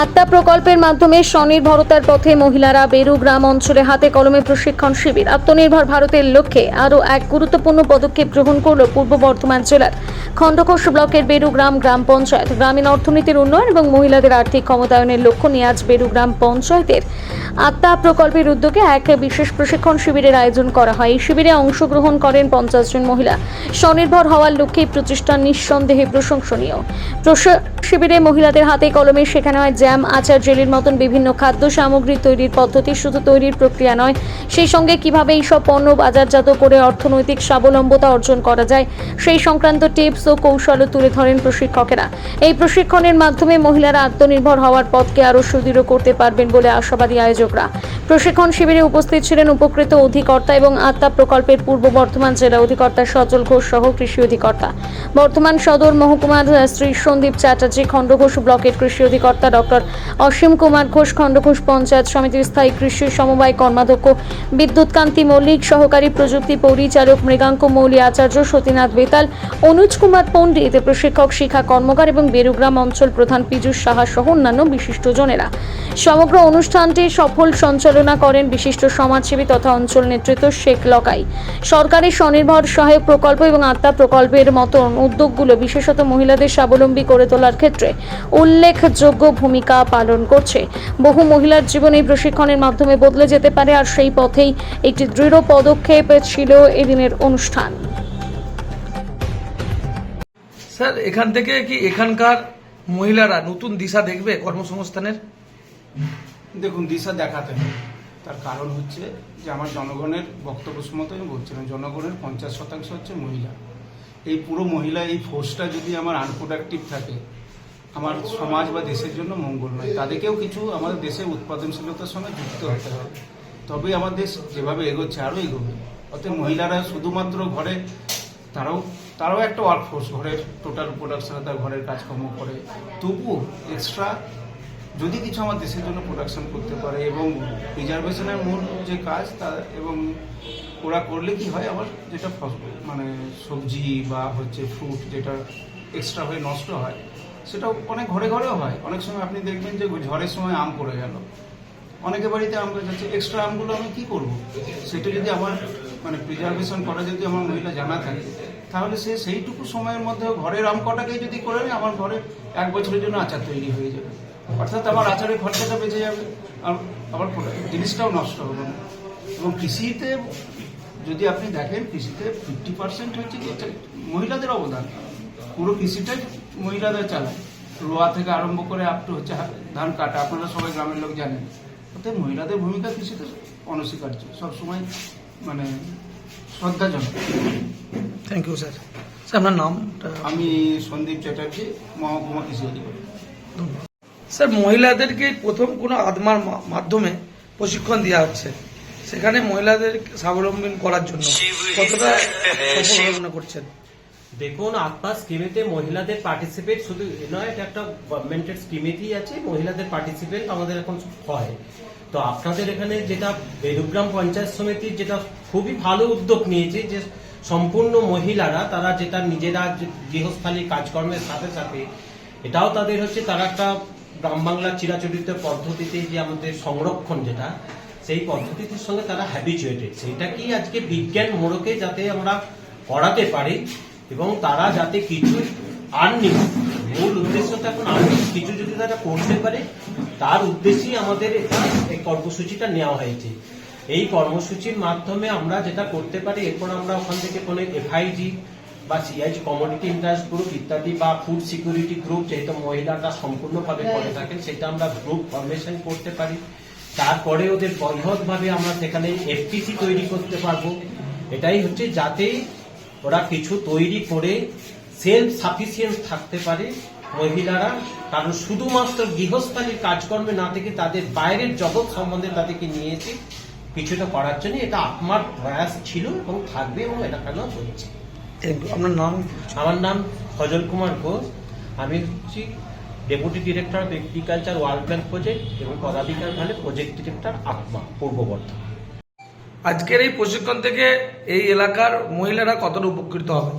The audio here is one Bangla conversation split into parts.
আত্মা প্রকল্পের মাধ্যমে স্বনির্ভরতার পথে মহিলারা বেরু গ্রাম অঞ্চলে হাতে কলমে প্রশিক্ষণ শিবির। আত্মনির্ভর ভারতের লক্ষ্যে আরও এক গুরুত্বপূর্ণ পদক্ষেপ গ্রহণ করল পূর্ব বর্ধমান জেলার খণ্ডঘোষ ব্লকের বেরু গ্রাম পঞ্চায়েত। গ্রামীণ অর্থনীতির উন্নয়ন এবং মহিলাদের আর্থিক ক্ষমতায়নের লক্ষ্য নিয়ে আজ বেরু গ্রাম পঞ্চায়েতের আত্মা প্রকল্পের উদ্যোগে এক বিশেষ প্রশিক্ষণ শিবিরের আয়োজন করা হয়। এই শিবিরে অংশগ্রহণ করেন পঞ্চাশ জন মহিলা। স্বনির্ভর হওয়ার লক্ষ্যে প্রচেষ্টা নিঃসন্দেহে প্রশংসনীয়। প্রশ- শিবিরে মহিলাদের হাতে কলমে শেখানো হয় জ্যাম, আচার জেলির মতন বিভিন্ন খাদ্য সামগ্রী তৈরির পদ্ধতি শুধু তৈরির প্রক্রিয়া নয়, সেই সঙ্গে কীভাবে এইসব পণ্য বাজারজাত করে অর্থনৈতিক স্বাবলম্বতা অর্জন করা যায়, সেই সংক্রান্ত টিপস ও কৌশলও তুলে ধরেন প্রশিক্ষকেরা। এই প্রশিক্ষণের মাধ্যমে মহিলারা আত্মনির্ভর হওয়ার পথকে আরও সুদৃঢ় করতে পারবেন বলে আশাবাদী আয়োজকরা। প্রশিক্ষণ শিবিরে উপস্থিত ছিলেন উপকৃত অধিকর্তা এবং আত্মা প্রকল্পের পূর্ব বর্ধমান জেলা অধিকর্তা সচল ঘোষ সহ কৃষি অধিকর্তা। বর্তমান সদর মহকুমার শ্রী সন্দীপ চ্যাটার্জি খণ্ডঘোষ ব্লকের কৃষি অধিকর্তা ডক্টর অসীম কুমার ঘোষ, খণ্ডঘোষ পঞ্চায়েত সমিতির স্থায়ী কৃষি সমবায় কর্মাধ্যক্ষ, বিদ্যুৎকান্তি মল্লিক, সহকারী প্রযুক্তি পরিচালক মৃগাঙ্ক মৌলি আচার্য, সতীনাথ বেতাল, অনুজ কুমার পণ্ডিত প্রশিক্ষক শিখা কর্মকার এবং বেরুগ্রাম অঞ্চল প্রধান পীযূষ সাহা সহ অন্যান্য বিশিষ্টজনেরা সমগ্র অনুষ্ঠানটি সফল সঞ্চালনা করেন বিশিষ্ট সমাজসেবী তথা অঞ্চল নেতৃত্ব শেখ লকাই। সরকারের স্বনির্ভর সহায়ক প্রকল্প এবং আত্মা প্রকল্পের মতন উদ্যোগগুলো বিশেষত মহিলাদের স্বাবলম্বী করে তোলার ক্ষেত্রে উল্লেখযোগ্য ভূমিকা পালন করছে। বহু মহিলার জীবন এই প্রশিক্ষণের মাধ্যমে বদলে যেতে পারে আর সেই পথেই একটি দৃঢ় পদক্ষেপ ছিল এদিনের অনুষ্ঠান। স্যার এখান থেকে কি এখানকার মহিলারা নতুন দিশা দেখবে কর্মসংস্থানের? দেখুন দিশা দেখাতে হবে। তার কারণ হচ্ছে যে আমার জনগণের বক্তব্য মতো আমি বলছিলাম জনগণের পঞ্চাশ শতাংশ হচ্ছে মহিলা। এই পুরো মহিলা এই ফোর্সটা যদি আমার আনপ্রোডাক্টিভ থাকে আমার সমাজ বা দেশের জন্য মঙ্গল নয়। তাদেরকেও কিছু আমাদের দেশের উৎপাদনশীলতার সঙ্গে যুক্ত হতে হবে। তবেই আমার দেশ যেভাবে এগোচ্ছে আরও এগোবে। অতএব মহিলারা শুধুমাত্র ঘরে তারাও তারাও একটা ওয়ার্কফোর্স ঘরের টোটাল প্রোডাকশনে তার ঘরের কাজকর্ম করে। তবুও এক্সট্রা যদি কিছু আমার দেশের জন্য প্রোডাকশন করতে পারে এবং রিজার্ভেশনের মূল যে কাজ তা এবং ওরা করলে কি হয়? আমার যেটা মানে সবজি বা হচ্ছে ফ্রুট যেটা এক্সট্রা হয়ে নষ্ট হয় সেটা অনেক ঘরে ঘরেও হয়। অনেক সময় আপনি দেখবেন যে ঝড়ের সময় আম পড়ে গেল। অনেকে বাড়িতে আম গাছ আছে এক্সট্রা আমগুলো আমি কি করব? সেটা যদি আমার মানে প্রিজার্ভেশন করা যদি আমার মহিলা জানা থাকে, তাহলে সে সেইটুকু সময়ের মধ্যে ঘরের আম কটাকেই যদি করে নেয়, আমার ঘরে এক বছরের জন্য আচার তৈরি হয়ে যাবে। অর্থাৎ আমার আচারের খরচাটা বেঁচে যাবে। আর product- জিনিসটাও নষ্ট হবে না। এবং কৃষিতে যদি আপনি দেখেন, কৃষিতে ফিফটি পার্সেন্ট হচ্ছে কি মহিলাদের অবদান। পুরো কৃষিটাই মহিলাদের চালায়। রোয়া থেকে আরম্ভ করে আপ টু হচ্ছে ধান কাটা। আপনারা সবাই গ্রামের লোক জানেন। অর্থাৎ মহিলাদের ভূমিকা কৃষিতে অনস্বীকার্য। সবসময় মানে শ্রদ্ধাজনক। থ্যাংক ইউ স্যার স্যার আপনার নাম? আমি সন্দীপ চ্যাটার্জি মহকুমা কৃষি অধিকারী স্যার মহিলাদেরকে প্রথম কোনো আদমার মা- মাধ্যমে প্রশিক্ষণ দেওয়া হচ্ছে। সেখানে মহিলাদের স্বাবলম্বী করার জন্য কতটা সফল মনে করছেন? দেখুন আত্মা স্কিমেতে মহিলাদের পার্টিসিপেট শুধু নয়, এটা একটা গভর্নমেন্টের স্কিমেতেই আছে, মহিলাদের পার্টিসিপেট আমাদের এখন হয়। তো আপনাদের এখানে যেটা বেদুগ্রাম পঞ্চায়েত সমিতির যেটা খুবই ভালো উদ্যোগ নিয়েছে, যে সম্পূর্ণ মহিলারা, তারা যেটা নিজেরা গৃহস্থালী কাজকর্মের সাথে সাথে, এটাও তাদের হচ্ছে তারা একটা গ্রাম বাংলার চিরাচরিত পদ্ধতিতে যে আমাদের সংরক্ষণ যেটা, সেই পদ্ধতিটির সঙ্গে তারা হ্যাবিচুয়েটেড সেইটা কি আজকে বিজ্ঞান মোড়কে যাতে আমরা করাতে পারি এবং তারা যাতে কিছু আর্নিং মূল উদ্দেশ্য তো এখন আর্নিং কিছু যদি তারা করতে পারে তার উদ্দেশ্যেই আমাদের এটা এই কর্মসূচিটা নেওয়া হয়েছে। এই কর্মসূচির মাধ্যমে আমরা যেটা করতে পারি এরপর আমরা ওখান থেকে কোনো এফআইজি বা সিআইজি কমোডিটি ইন্টারেস্ট গ্রুপ ইত্যাদি বা ফুড সিকিউরিটি গ্রুপ যেহেতু মহিলারা সম্পূর্ণভাবে করে থাকেন সেটা আমরা গ্রুপ ফরমেশন করতে পারি। তারপরে ওদের বৃহৎভাবে আমরা সেখানে এফটিসি তৈরি করতে পারব। এটাই হচ্ছে যাতে ওরা কিছু তৈরি করে সেলফ সাফিসিয়েন্স থাকতে পারে। মহিলারা কারণ শুধুমাত্র গৃহস্থালীর কাজকর্মে না থেকে তাদের বাইরের জগৎ সম্বন্ধে তাদেরকে নিয়েছে। কিছুটা করার জন্য এটা আমার প্রয়াস ছিল এবং থাকবে এবং এটা কেন হচ্ছে। আপনার নাম? আমার নাম ফজল কুমার ঘোষ। আমি হচ্ছি deputy director of agriculture world bank project এবং পদাধিকার মানে প্রজেক্ট ডিরেক্টর আত্মা পূর্ব বর্ধমান। আজকের এই প্রশিক্ষণ থেকে এই এলাকার মহিলারা কতটা উপকৃত হবে?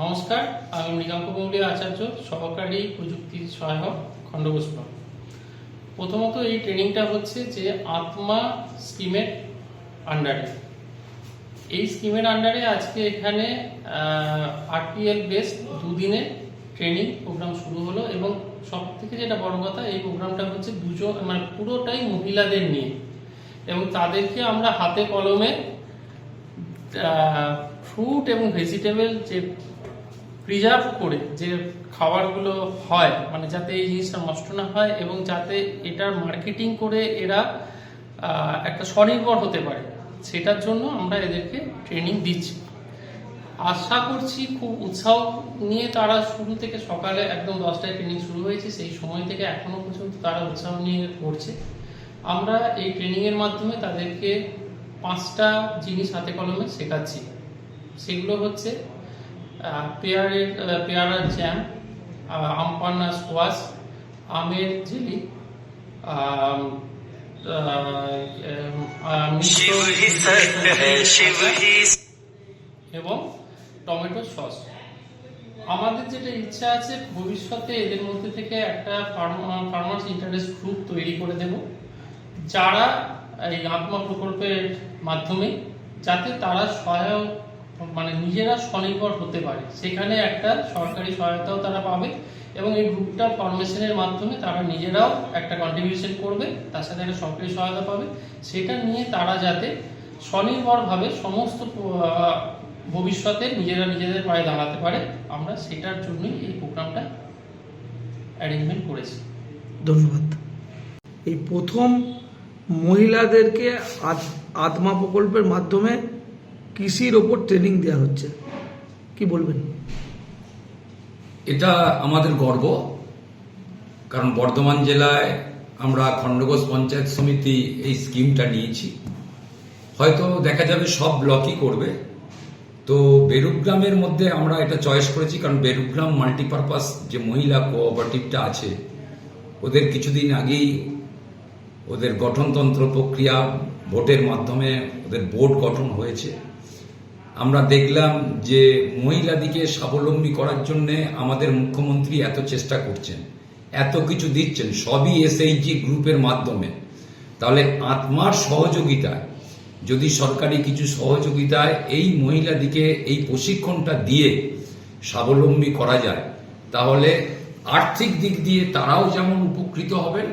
নমস্কার, আমি মৃগাঙ্ক গৌরী আচার্য, সহকারী প্রযুক্তি সহায়ক খণ্ডঘোষ প্রথমত এই ট্রেনিংটা হচ্ছে যে আত্মা স্কিমের আন্ডারে। এই স্কিমের আন্ডারে আজকে এখানে আরপিএল বেস দুদিনের ট্রেনিং প্রোগ্রাম শুরু হলো এবং সব থেকে যেটা বড় কথা, এই প্রোগ্রামটা হচ্ছে দুজন মানে পুরোটাই মহিলাদের নিয়ে। এবং তাদেরকে আমরা হাতে কলমে ফ্রুট এবং ভেজিটেবল যে প্রিজার্ভ করে যে খাবারগুলো হয় মানে যাতে এই জিনিসটা নষ্ট না হয় এবং যাতে এটার মার্কেটিং করে এরা একটা স্বনির্ভর হতে পারে, সেটার জন্য আমরা এদেরকে ট্রেনিং দিচ্ছি। আশা করছি খুব উৎসাহ নিয়ে তারা শুরু থেকে সকালে একদম দশটায় ট্রেনিং শুরু হয়েছে, সেই সময় থেকে এখনও পর্যন্ত তারা উৎসাহ নিয়ে করছে। আমরা এই ট্রেনিংয়ের মাধ্যমে তাদেরকে পাঁচটা জিনিস হাতে কলমে শেখাচ্ছি। সেগুলো হচ্ছে পেয়ারের পেয়ারার জ্যাম আমপান্না স্কোয়াশ আমের জেলি এবং টমেটো সস। আমাদের যেটা ইচ্ছা আছে ভবিষ্যতে এদের মধ্যে থেকে একটা ফার্মার্স ইন্টারেস্ট গ্রুপ তৈরি করে দেব। যারা এই আত্মা প্রকল্পের মাধ্যমে যাতে তারা সহায়ক মানে নিজেরা স্বনির্ভর হতে পারে। সেখানে একটা সরকারি সহায়তাও তারা পাবে এবং এই গ্রুপটা ফরমেশনের মাধ্যমে তারা নিজেরাও একটা কন্ট্রিবিউশন করবে, তার সাথে একটা সরকারি সহায়তা পাবে। সেটা নিয়ে তারা যাতে স্বনির্ভরভাবে সমস্ত ভবিষ্যতে নিজেরা নিজেদের পায়ে দাঁড়াতে পারে, আমরা সেটার জন্যই এই প্রোগ্রামটা অ্যারেঞ্জমেন্ট করেছি। ধন্যবাদ। এই প্রথম মহিলাদেরকে আত- আত্মা প্রকল্পের মাধ্যমে কৃষির ওপর ট্রেনিং দেওয়া হচ্ছে। কি বলবেন? এটা আমাদের গর্ব, কারণ বর্ধমান জেলায় আমরা খণ্ডঘোষ পঞ্চায়েত সমিতি এই স্কিমটা নিয়েছি। হয়তো দেখা যাবে সব ব্লকই করবে। তো বেরুগ্রামের মধ্যে আমরা এটা চয়েস করেছি, কারণ বেরুগ্রাম মাল্টিপারপাস যে মহিলা কোঅপারেটিভটা আছে, ওদের কিছুদিন আগেই ওদের গঠনতন্ত্র প্রক্রিয়া, ভোটের মাধ্যমে ওদের বোর্ড গঠন হয়েছে। আমরা দেখলাম যে মহিলাদিকে স্বাবলম্বী করার জন্য আমাদের মুখ্যমন্ত্রী এত চেষ্টা করছেন, এত কিছু দিচ্ছেন, সবই এসএইচজি গ্রুপের মাধ্যমে। তাহলে আত্মার সহযোগিতায়, যদি সরকারি কিছু সহযোগিতায় এই মহিলাদিকে এই প্রশিক্ষণটা দিয়ে স্বাবলম্বী করা যায়, তাহলে আর্থিক দিক দিয়ে তারাও যেমন উপকৃত হবেন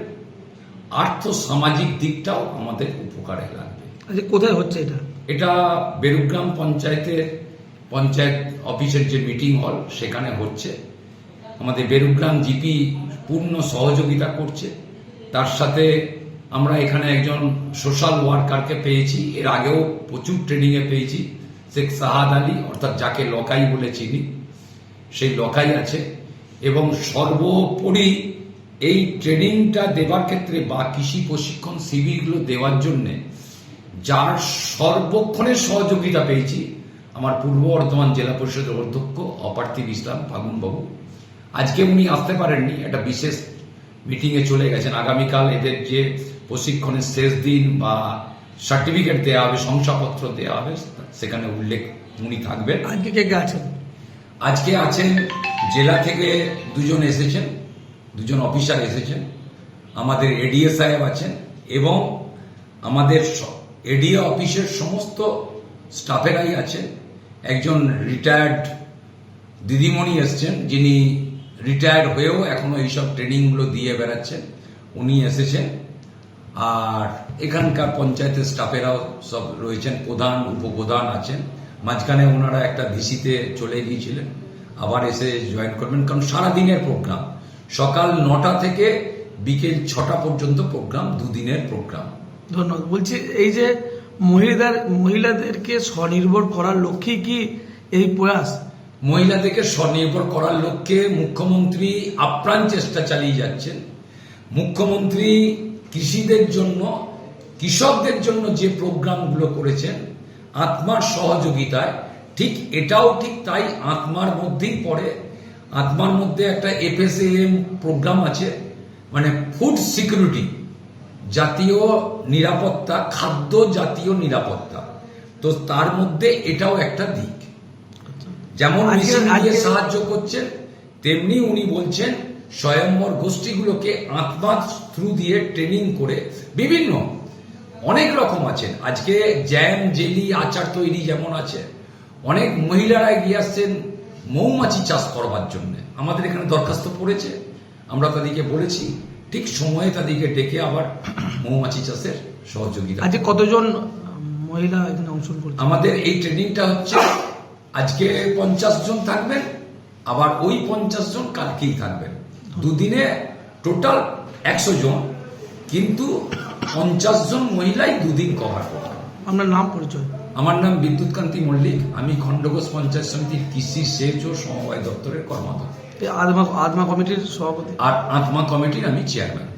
আর্থ সামাজিক দিকটাও আমাদের উপকারে লাগবে। আচ্ছা কোথায় হচ্ছে এটা? এটা বেরুগ্রাম পঞ্চায়েতের পঞ্চায়েত অফিসের যে মিটিং হল সেখানে হচ্ছে। আমাদের বেরুগ্রাম জিপি পূর্ণ সহযোগিতা করছে। তার সাথে আমরা এখানে একজন সোশ্যাল ওয়ার্কারকে পেয়েছি। এর আগেও প্রচুর ট্রেনিংয়ে পেয়েছি। শেখ সাহাদ আলী অর্থাৎ যাকে লকাই বলে চিনি সেই লকাই আছে। এবং সর্বোপরি এই ট্রেনিংটা দেবার ক্ষেত্রে বা কৃষি প্রশিক্ষণ শিবিরগুলো দেওয়ার জন্যে যার সর্বক্ষণের সহযোগিতা পেয়েছি আমার পূর্ব বর্ধমান জেলা পরিষদের অধ্যক্ষ অপার্থিব ইসলাম ফাগুনবাবু। আজকে উনি আসতে পারেননি একটা বিশেষ মিটিংয়ে চলে গেছেন। আগামীকাল এদের যে প্রশিক্ষণের শেষ দিন বা সার্টিফিকেট দেওয়া হবে শংসাপত্র দেওয়া হবে সেখানে উল্লেখ উনি থাকবেন। আজকে কে আছেন? আজকে আছেন জেলা থেকে দুজন এসেছেন। দুজন অফিসার এসেছেন, আমাদের এডিএ সাহেব আছেন এবং আমাদের এডিএ অফিসের সমস্ত স্টাফেরাই আছেন। একজন রিটায়ার্ড দিদিমণি এসছেন, যিনি রিটায়ার্ড হয়েও এখনও এইসব ট্রেনিংগুলো দিয়ে বেড়াচ্ছেন, উনি এসেছেন। আর এখানকার পঞ্চায়েতের স্টাফেরাও সব রয়েছেন, প্রধান, উপপ্রধান আছেন। মাঝখানে ওনারা একটা ভিসিতে চলে গিয়েছিলেন, আবার এসে জয়েন করবেন, কারণ সারাদিনের প্রোগ্রাম সকাল নটা থেকে বিকেল ছটা পর্যন্ত প্রোগ্রাম দুদিনের প্রোগ্রাম। ধন্যবাদ। বলছি এই যে মহিলাদের মহিলাদেরকে স্বনির্ভর করার লক্ষ্যে কি এই প্রয়াস? মহিলাদেরকে স্বনির্ভর করার লক্ষ্যে মুখ্যমন্ত্রী আপ্রাণ চেষ্টা চালিয়ে যাচ্ছেন। মুখ্যমন্ত্রী কৃষিদের জন্য কৃষকদের জন্য যে প্রোগ্রামগুলো করেছেন আত্মার সহযোগিতায় ঠিক এটাও ঠিক তাই আত্মার মধ্যেই পড়ে আত্মার মধ্যে একটা এফএসএম প্রোগ্রাম আছে মানে ফুড সিকিউরিটি জাতীয় নিরাপত্তা খাদ্য জাতীয় নিরাপত্তা। তো তার মধ্যে এটাও একটা দিক। যেমন সাহায্য করছেন তেমনি উনি বলছেন স্বয়ম্বর গোষ্ঠীগুলোকে আত্মার থ্রু দিয়ে ট্রেনিং করে বিভিন্ন অনেক রকম আছেন। আজকে জ্যাম জেলি আচার তৈরি যেমন আছে অনেক মহিলারা এগিয়ে আসছেন মৌমাছি চাষ করবার জন্য। আমাদের এখানে দরখাস্ত পড়েছে। আমরা তাদেরকে বলেছি ঠিক সময়ে তাদেরকে ডেকে আবার মৌমাছি চাষের সহযোগিতা আজকে কতজন মহিলা এখানে অংশগ্রহণ করছে? আমাদের এই ট্রেনিংটা হচ্ছে আজকে পঞ্চাশ জন থাকবেন আবার ওই পঞ্চাশ জন কালকেই থাকবেন। দুদিনে টোটাল একশো জন কিন্তু পঞ্চাশ জন মহিলাই দুদিন কভার করবেন। আপনার নাম পরিচয়? আমার নাম বিদ্যুৎকান্তি মল্লিক আমি খণ্ডঘোষ পঞ্চায়েত সমিতির কৃষি সেচ ও সমবায় দপ্তরের কর্মকর্তা আত্মা কমিটির সভাপতি। আর আত্মা কমিটির আমি চেয়ারম্যান।